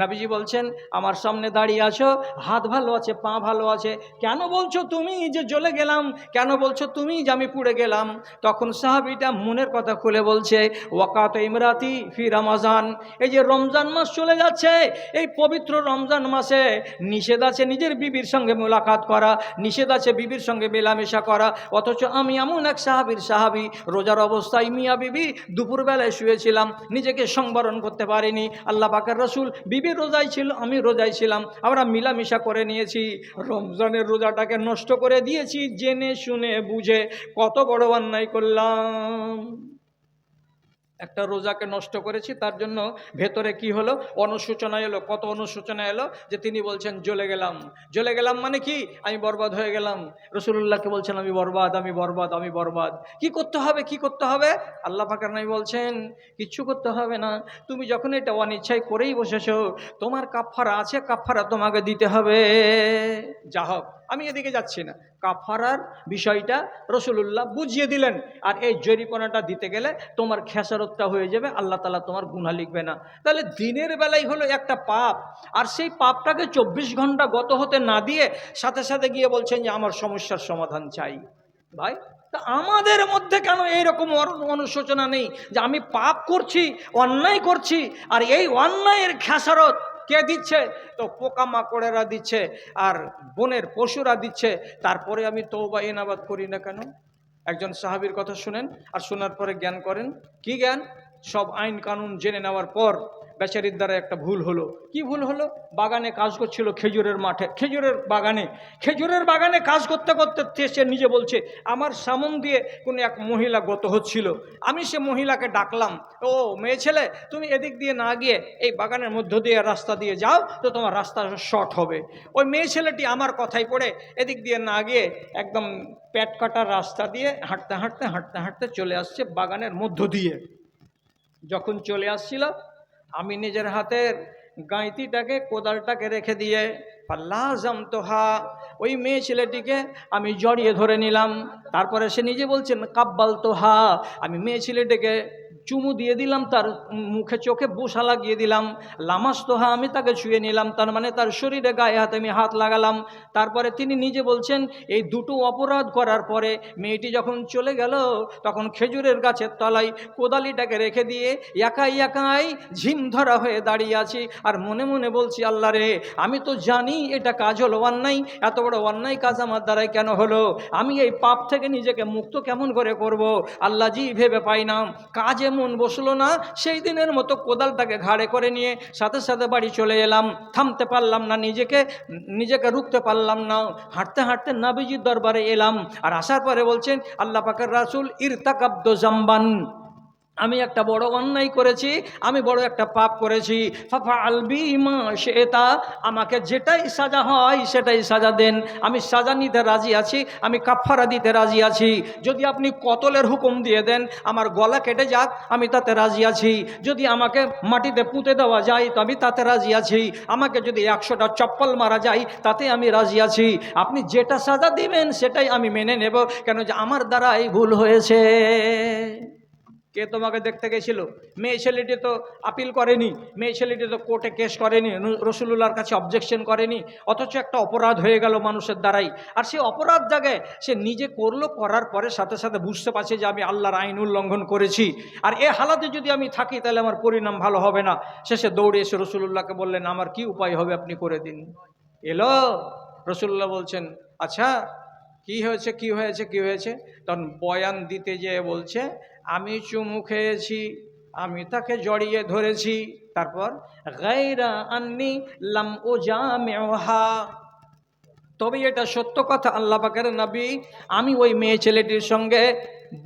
নাবিজি বলছেন, আমার সামনে দাঁড়িয়ে আছো, হাত ভালো আছে, পা ভালো আছে। কেন বলছো তুমি যে জ্বলে গেলাম? কেন বলছো তুমি যে আমি পুড়ে গেলাম? তখন সাহাবিটা মনের কথা খুলে বলছে, ওয়াকাত ইমরাতি ফি রামাজান। এই যে রমজান মাস চলে যাচ্ছে, এই পবিত্র রমজান মাসে নিষেধ আছে নিজের বিবির সঙ্গে মোলাকাত করা, নিষেধ আছে বিবির সঙ্গে মেলামেশা করা। অথচ আমি এমন এক সাহাবির সাহাবি, রোজার অবস্থায় মিয়া বিবি দুপুরবেলায় শুয়েছিলাম, নিজেকে সংবরণ করতে পারিনি। আল্লাহ পাকের রসুল বিবি রোজাই ছিল, আমি রোজাই ছিলাম। আমরা মিলামিশা করে নিয়েছি, রমজানের রোজাটাকে নষ্ট করে দিয়েছি, জেনে শুনে বুঝে কত বড় অন্যায় করলাম। একটা রোজাকে নষ্ট করেছি, তার জন্য ভেতরে কি হলো? অনুসূচনা এলো। কত অনুসূচনা এলো? যে তিনি বলছেন, জ্বলে গেলাম। জ্বলে গেলাম মানে কি? আমি বরবাদ হয়ে গেলাম। রসুল্লাহকে বলছেন, আমি বরবাদ আমি বরবাদ আমি বরবাদ। কি করতে হবে? কি করতে হবে? আল্লাহ ফাকার নাই বলছেন কিচ্ছু করতে হবে না। তুমি যখন এটা অনিচ্ছায় করেই বসেছো, তোমার কাফারা আছে কাফারা তোমাকে দিতে হবে। যা হোক। আমি এদিকে যাচ্ছি না। কাফারার বিষয়টা রসুল্লাহ বুঝিয়ে দিলেন। আর এই জরিপনাটা দিতে গেলে তোমার খেসারতটা হয়ে যাবে, আল্লাহ তালা তোমার গুণা লিখবে না। তাহলে দিনের বেলায় হলো একটা পাপ। আর সেই পাপটাকে চব্বিশ ঘণ্টা গত হতে না দিয়ে সাথে সাথে গিয়ে বলছেন যে, আমার সমস্যার সমাধান চাই। ভাই, তা আমাদের মধ্যে কেন এইরকম অনুশোচনা নেই? যে আমি পাপ করছি, অন্যায় করছি, আর এই অন্যায়ের খেসারত কে দিচ্ছে? তো পোকামাকড়েরা দিচ্ছে, আর বনের পশুরা দিচ্ছে। তারপরে আমি তৌবা এনাবাদ করি না কেন? একজন সাহাবির কথা শুনেন, আর শোনার পরে জ্ঞান করেন। কি জ্ঞান? সব আইন কানুন জেনে নেওয়ার পর বেচারির দ্বারা একটা ভুল হলো। কি ভুল হলো? বাগানে কাজ করছিল খেজুরের মাঠে। খেজুরের বাগানে। খেজুরের বাগানে কাজ করতে করতে সে নিজে বলছে, আমার সামন দিয়ে কোনো এক মহিলা গত হচ্ছিল। আমি সে মহিলাকে ডাকলাম, ও মেয়ে ছেলে, তুমি এদিক দিয়ে না গিয়ে এই বাগানের মধ্য দিয়ে রাস্তা দিয়ে যাও, তো তোমার রাস্তা শর্ট হবে। ওই মেয়ে ছেলেটি আমার কথাই পড়ে, এদিক দিয়ে না গিয়ে একদম প্যাট কাটার রাস্তা দিয়ে হাঁটতে হাঁটতে হাঁটতে হাঁটতে চলে আসছে বাগানের মধ্য দিয়ে। যখন চলে আসছিল, আমি নিজের হাতের গাঁইতিটাকে, কোদালটাকে রেখে দিয়ে পাল্লাজাম তোহা ওই মেয়ে ছেলেটিকে আমি জড়িয়ে ধরে নিলাম। তারপরে সে নিজে বলছেন কাব্বাল তোহা আমি মেয়ে ছেলেটিকে চুমু দিয়ে দিলাম, তার মুখে চোখে বসা লাগিয়ে দিলাম লামাস তোহা আমি তাকে ছুঁয়ে নিলাম, তার মানে তার শরীরে গায়ে হাতে আমি হাত লাগালাম। তারপরে তিনি নিজে বলছেন, এই দুটো অপরাধ করার পরে মেয়েটি যখন চলে গেল, তখন খেজুরের গাছের তলায় কোদালিটাকে রেখে দিয়ে একাই একাই ঝিম ধরা হয়ে দাঁড়িয়ে আছি। আর মনে মনে বলছি, আল্লাহ রে, আমি তো জানি এটা কাজ হলো অন্যায়, এত বড় অন্যায় কাজ আমার দ্বারাই কেন হলো? আমি এই পাপ থেকে নিজেকে মুক্ত কেমন করে করব? আল্লাহ জি ভেবে পাই না। কাজে মন বসল না। সেই দিনের মতো কোদালটাকে ঘাড়ে করে নিয়ে সাথে সাথে বাড়ি চলে এলাম। থামতে পারলাম না নিজেকে নিজেকে রুখতে পারলাম না। হাঁটতে হাঁটতে নাবিজির দরবারে এলাম। আর আসার পরে বলছেন, আল্লাহ পাকের রাসুল ইরতাকাব্দ জাম্বান। আমি একটা বড় অন্যায় করেছি, আমি বড় একটা পাপ করেছি। ফাফা আলবি মা সেটা আমাকে যেটাই সাজা হয় সেটাই সাজা দেন। আমি সাজা নিতে রাজি আছি, আমি কাফারা দিতে রাজি আছি। যদি আপনি কতলের হুকুম দিয়ে দেন, আমার গলা কেটে যাক, আমি তাতে রাজি আছি। যদি আমাকে মাটিতে পুঁতে দেওয়া যায়, তো আমি তাতে রাজি আছি। আমাকে যদি একশোটা চপ্পল মারা যায়, তাতে আমি রাজি আছি। আপনি যেটা সাজা দিবেন, সেটাই আমি মেনে নেব। কেন যে আমার দ্বারা এই ভুল হয়েছে। কে তোমাকে দেখতে গেছিল? মেয়ে ছেলেটি তো আপিল করেনি। মেয়ে ছেলেটি তো কোর্টে কেস করেনি। রসুলুল্লাহর কাছে অবজেকশন করেনি। অথচ একটা অপরাধ হয়ে গেল মানুষের দ্বারাই। আর সেই অপরাধ জায়গায় সে নিজে করল, করার পরে সাথে সাথে বুঝতে পারছে যে আমি আল্লাহর আইন উল্লঙ্ঘন করেছি। আর এ হালাতে যদি আমি থাকি, তাহলে আমার পরিণাম ভালো হবে না। শেষে দৌড়ে এসে রসুলুল্লাহকে বললেন, আমার কি উপায় হবে আপনি করে দিন? এলো। রসুল্লাহ বলছেন আচ্ছা কি হয়েছে কি হয়েছে কি হয়েছে? তখন বয়ান দিতে যেয়ে বলছে, আমি চুমু খেয়েছি, আমি তাকে জড়িয়ে ধরেছি। তারপর গাইরা লাম তবে এটা সত্য কথা, আল্লাহ পাকের নবী। আমি ওই মেয়ে ছেলেটির সঙ্গে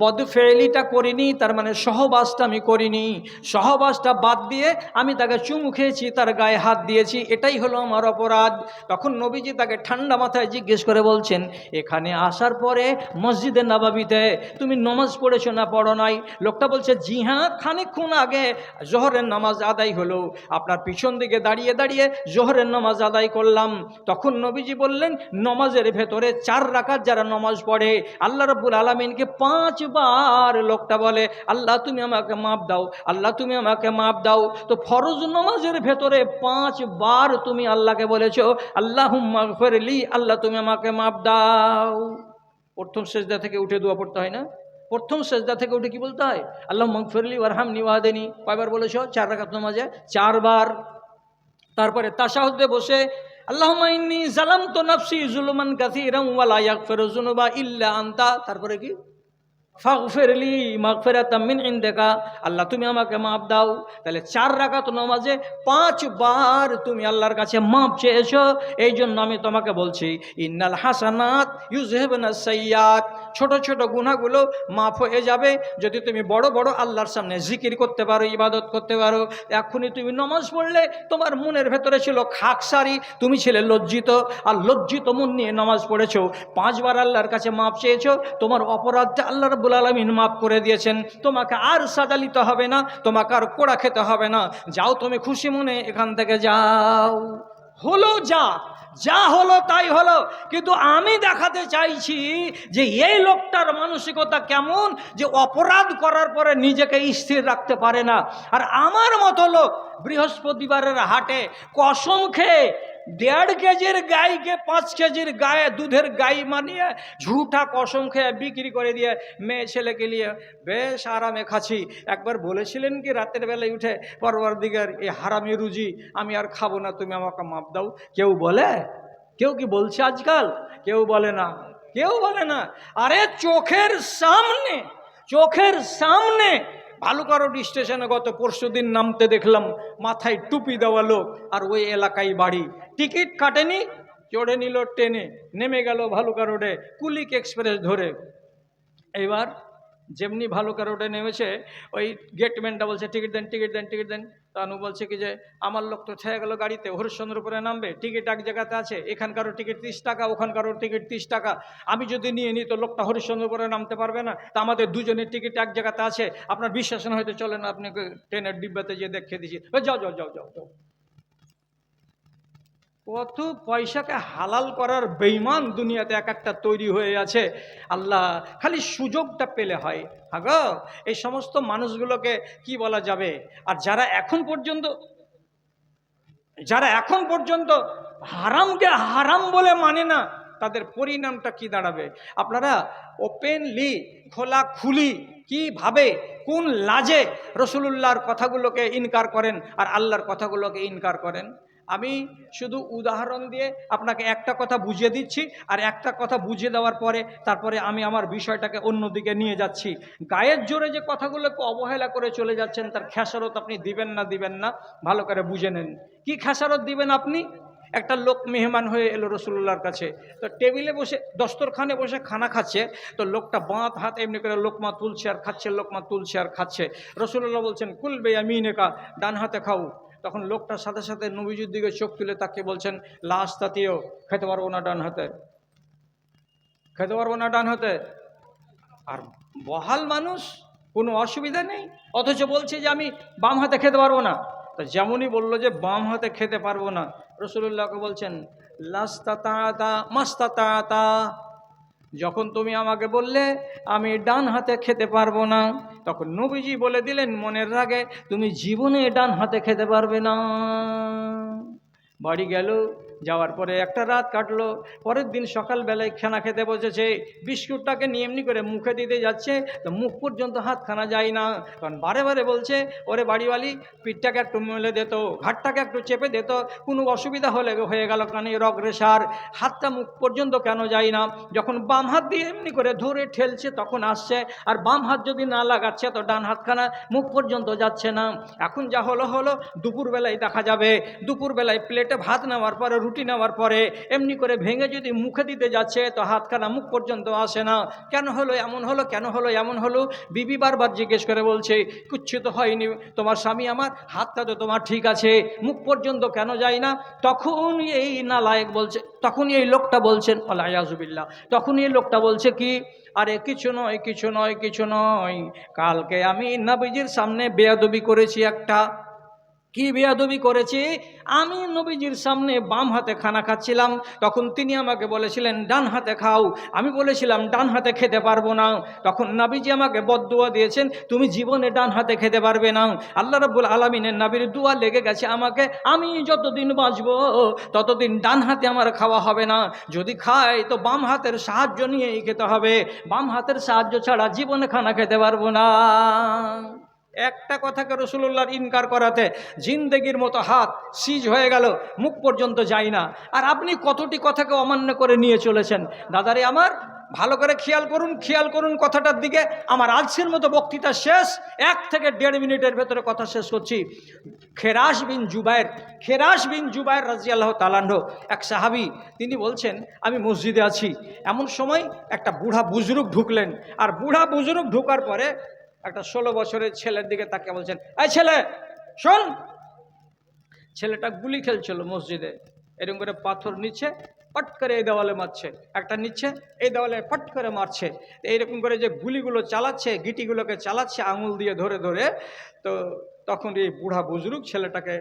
বদফেলিটা করিনি, তার মানে সহবাসটা আমি করিনি। সহবাসটা বাদ দিয়ে আমি তাকে চুমু খেয়েছি, তার গায়ে হাত দিয়েছি, এটাই হলো আমার অপরাধ। তখন নবীজি তাকে ঠান্ডা মাথায় জিজ্ঞেস করে বলছেন, এখানে আসার পরে মসজিদে নবাবিতে তুমি নমাজ পড়েছো না পড়ো নাই? লোকটা বলছে, জি হ্যাঁ খানিকক্ষণ আগে জোহরের নামাজ আদায় হলো। আপনার পিছন দিকে দাঁড়িয়ে দাঁড়িয়ে জোহরের নামাজ আদায় করলাম। তখন নবীজি বললেন, নমাজের ভেতরে চার রাকাত যারা নমাজ পড়ে, আল্লাহ রব্বুল আলমিনকে পাঁচ পাঁচবার লোকটা বলে, আল্লাহ, তুমি আমাকে মাপ দাও, আল্লাহ, তুমি আমাকে মাপ দাও। তো ফরজ নমাজের ভেতরে পাঁচবার তুমি আল্লাহকে বলেছ আল্লাহ ফেরলি আল্লাহ, তুমি আমাকে মাপ দাও। প্রথম সেজদা থেকে উঠে দোয়া পড়তে হয় না? প্রথম সেজদা থেকে উঠে কি বলতে হয়? আল্লাহ মগফিরলি ওয়ারহাম নিওয়াদেনি কয়বার বলেছ? চার রাকাত নামাজে? চারবার। তারপরে তাশাহুদে বসে, আল্লাহুম্মা ইন্নী জালামতু নাফসি জুলমান কাসীরাম ওয়া লা ইয়াগফিরু যুনুবা ইল্লা আনতা। তারপরে কি? ফাগফিরলি মাগফিরাতাম মিন ইনদিকা। আল্লাহ, তুমি আমাকে মাপ দাও। তাহলে চার রাকাত নামাজে পাঁচবার তুমি আল্লাহর কাছে মাপ চেয়েছো। এই জন্য আমি তোমাকে বলছি, ইন্নাল হাসানাত ইউজহিবনা সাইয়াত ছোট ছোট গুনাহগুলো মাফ হয়ে যাবে যদি তুমি বড় বড় আল্লাহর সামনে জিকির করতে পারো, ইবাদত করতে পারো। এখনই তুমি নমাজ পড়লে তোমার মনের ভেতরে ছিল খাকসারি, তুমি ছিলে লজ্জিত। আর লজ্জিত মন নিয়ে নামাজ পড়েছো। পাঁচবার আল্লাহর কাছে মাপ চেয়েছো, তোমার অপরাধটা আল্লাহ রব্বুল আলমিন মাফ করে দিয়েছেন। তোমাকে আর সাজালিতে হবে না, তোমাকে আর কোড়া খেতে হবে না। যাও তুমি খুশি মনে এখান থেকে যাও। হলো যা যা হলো তাই হলো। কিন্তু আমি দেখাতে চাইছি যে এই লোকটার মানসিকতা কেমন যে অপরাধ করার পরে নিজেকে স্থির রাখতে পারে না। আর আমার মতো লোক বৃহস্পতিবারের হাটে কসম খেয়ে দেড় কেজির গাইকে পাঁচ কেজির গায়ে দুধের গাই মানিয়ে ঝুঠা কসম খেয়ে বিক্রি করে দিয়ে মেয়ে ছেলেকে নিয়ে বেশ আরামে খাচ্ছি। একবার বলেছিলেন কি, রাতের বেলায় উঠে পরবার দিকের এই হারামি রুজি, আমি আর খাব না, তুমি আমাকে মাপ দাও। কেউ বলে? কেউ কি বলছে আজকাল? কেউ বলে না। কেউ বলে না। আরে চোখের সামনে চোখের সামনে ভালুকারোড স্টেশনে গত পরশু দিন নামতে দেখলাম, মাথায় টুপি দেওয়া লোক আর ওই এলাকায় বাড়ি। টিকিট কাটেনি, চড়ে নিল ট্রেনে, নেমে গেল ভালুকা রোডে, কুলিক এক্সপ্রেস ধরে। এবার যেমনি ভালুকা রোডে নেমেছে, ওই গেটম্যানটা বলছে, টিকিট দেন টিকিট দেন টিকিট দেন। তানু বলছে কি যে, আমার লোক তো ছেড়ে গেল গাড়িতে হরিশ্চন্দ্র উপরে নামবে, টিকিট এক জায়গাতে আছে, এখানকারও টিকিট তিরিশ টাকা, ওখানকারও টিকিট তিরিশ টাকা। আমি যদি নিয়ে নিই, তো লোকটা হরিশ্চন্দ্র উপরে নামতে পারবে না। তা আমাদের দুজনের টিকিট এক জায়গাতে আছে। আপনার বিশ্বাস না হয়তো চলেন, আপনি ট্রেনের ডিব্বাতে যেয়ে দেখিয়ে দিয়েছি যাও যাও যাও যাও যাও। কত পয়সাকে হালাল করার বেইমান দুনিয়াতে এক একটা তৈরি হয়ে আছে। আল্লাহ খালি সুযোগটা পেলে হয়। হাগ, এই সমস্ত মানুষগুলোকে কি বলা যাবে? আর যারা এখন পর্যন্ত, যারা এখন পর্যন্ত হারামকে হারাম বলে মানে না, তাদের পরিণামটা কি দাঁড়াবে? আপনারা ওপেনলি খোলা খুলি কীভাবে, কোন লাজে রসুলুল্লাহর কথাগুলোকে ইনকার করেন আর আল্লাহর কথাগুলোকে ইনকার করেন? আমি শুধু উদাহরণ দিয়ে আপনাকে একটা কথা বুঝিয়ে দিচ্ছি, আর একটা কথা বুঝিয়ে দেওয়ার পরে তারপরে আমি আমার বিষয়টাকে অন্যদিকে নিয়ে যাচ্ছি। গায়ের জোরে যে কথাগুলোকে অবহেলা করে চলে যাচ্ছেন, তার খেসারত আপনি দিবেন না দিবেন না, ভালো করে বুঝে নেন। কি খেসারত দিবেন আপনি? একটা লোক মেহমান হয়ে এলো রসুল্লাহর কাছে। তো টেবিলে বসে, দস্তরখানে বসে খানা খাচ্ছে, তো লোকটা বাঁধ হাত এমনি করে লোকমা তুলছে আর খাচ্ছে, লোকমা তুলছে আর খাচ্ছে। রসুল্লাহ বলছেন কুলবে আমিনেকা ডান হাতে খাও। তখন লোকটার সাথে সাথে নবীজুর দিকে চোখ তুলে তাকে বলছেন, লাশ তাতিও খেতে পারব না ডান হাতে। খেতে পারব না ডান হাতে? আর বহাল মানুষ, কোনো অসুবিধা নেই, অথচ বলছে যে আমি বাম হাতে খেতে পারব না। তো যেমনই বলল যে বাম হাতে খেতে পারব না রসুল্লাহকে বলছেন মাস্তাতা যখন তুমি আমাকে বললে, আমি ডান হাতে খেতে পারব না। তখন নবীজি বলে দিলেন, মনের রাগে তুমি জীবনে ডান হাতে খেতে পারবে না। বাড়ি গেল যাওয়ার পরে একটা রাত কাটলো, পরের দিন সকালবেলায় খানা খেতে বসেছে, বিস্কুটটাকে নিয়ে এমনি করে মুখে দিতে যাচ্ছে, তো মুখ পর্যন্ত হাত খানা যায় না, কারণ বারে বারে বলছে, ওরে বাড়িওয়ালি, পিঠটাকে একটু মেলে দিত ঘাটটাকে একটু চেপে দিত কোনো অসুবিধা হলে হয়ে গেল কানে রগ রেশার, হাতটা মুখ পর্যন্ত কেন যায় না? যখন বাম হাত দিয়ে এমনি করে ধরে ঠেলছে, তখন আসছে, আর বাম হাত যদি না লাগাচ্ছে, তো ডান হাতখানা মুখ পর্যন্ত যাচ্ছে না। এখন যা হলো হলো, দুপুরবেলায় দেখা যাবে, দুপুরবেলায় প্লেটে ভাত নেওয়ার পরে রুটি নেওয়ার পরে এমনি করে ভেঙে যদি মুখে দিতে যাচ্ছে, তো হাতখানা মুখ পর্যন্ত আসে না। কেন হলো, এমন হলো, কেন হলো, এমন হলো? বিবি বারবার জিজ্ঞেস করে বলছে, কুচ্ছু তো হয়নি, তোমার স্বামী আমার, হাতটা তো তোমার ঠিক আছে, মুখ পর্যন্ত কেন যায় না? তখন এই নালায়ক বলছে তখনই এই লোকটা বলছেন আল্লাহজুবিল্লা তখনই এই লোকটা বলছে কি, আরে কিছু নয় কিছু নয় কিছু নয়। কালকে আমি নবীজির সামনে বেয়াদবি করেছি একটা। কি বেয়াদবি করেছি? আমি নবীজির সামনে বাম হাতে খানা খাচ্ছিলাম। তখন তিনি আমাকে বলেছিলেন, ডান হাতে খাও। আমি বলেছিলাম, ডান হাতে খেতে পারব না। তখন নবীজি আমাকে বদুয়া দিয়েছেন, তুমি জীবনে ডান হাতে খেতে পারবে না। আল্লাহ রব্বুল আলমিনের নবীর দুয়া লেগে গেছে আমাকে, আমি যতদিন বাঁচবো, ততদিন ডান হাতে আমার খাওয়া হবে না। যদি খাই, তো বাম হাতের সাহায্য নিয়েই খেতে হবে। বাম হাতের সাহায্য ছাড়া জীবনে খানা খেতে পারব না। একটা কথাকে রসুল্লাহর ইনকার করাতে জিন্দেগির মতো হাত সিজ হয়ে গেল, মুখ পর্যন্ত যায় না। আর আপনি কতটি কথাকে অমান্য করে নিয়ে চলেছেন? দাদারে আমার, ভালো করে খেয়াল করুন খেয়াল করুন কথাটার দিকে। আমার আজকের মতো বক্তৃতা শেষ, এক থেকে দেড় মিনিটের ভেতরে কথা শেষ করছি। খেরাস বিন জুবাইর খেরাস বিন জুবাইর রাজি আল্লাহ তালান্ড এক সাহাবি, তিনি বলছেন, আমি মসজিদে আছি। এমন সময় একটা বুড়া বুজরুক ঢুকলেন। আর বুড়া বুজরুক ঢুকার পরে একটা ষোলো বছরের ছেলের দিকে তাকে বলছেন, এই ছেলে, শোন। ছেলেটা গুলি খেলছিল মসজিদে। এরকম করে পাথর নিচ্ছে পট করে এই দেওয়ালে মারছে। একটা নিচ্ছে এই দেওয়ালে পট করে মারছে। এইরকম করে যে গুলিগুলো চালাচ্ছে, গিটিগুলোকে চালাচ্ছে, আঙুল দিয়ে ধরে ধরে, তো তখন এই বুড়া বুজরুক ছেলেটাকে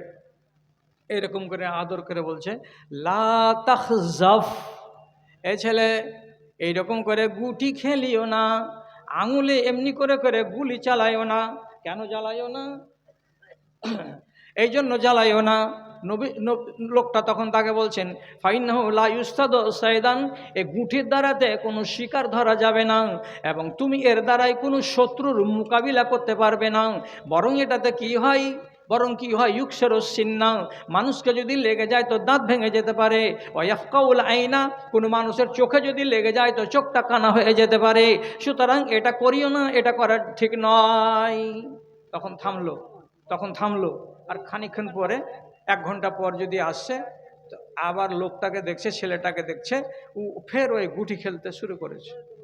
এরকম করে আদর করে বলছে, লা তাহজাফ এ ছেলে, এইরকম করে গুটি খেলিও না। আঙুলে এমনি করে করে গুলি চালাইও না। কেন জ্বালাইও না? এই জন্য জ্বালাইও না। নবী লোকটা তখন তাকে বলছেন ফাইন ইউস্তাদ সাইদান, এ গুঠির দ্বারাতে কোনো শিকার ধরা যাবে না এবং তুমি এর দ্বারাই কোনো শত্রুর মোকাবিলা করতে পারবে না। বরং এটাতে কি হয়? বরং কি হয়? ইউকসের সিন্না। মানুষকে যদি লেগে যায় তো দাঁত ভেঙে যেতে পারে। ওয়াফকাউল আইনা। কোনো মানুষের চোখে যদি লেগে যায় তো চোখটা কানা হয়ে যেতে পারে। সুতরাং এটা করিও না, এটা করা ঠিক নয়। তখন থামলো তখন থামলো। আর খানিকক্ষণ পরে, এক ঘণ্টা পর যদি আসছে আবার লোকটাকে দেখছে, ছেলেটাকে দেখছে, ও ফের ওই গুটি খেলতে শুরু করেছে।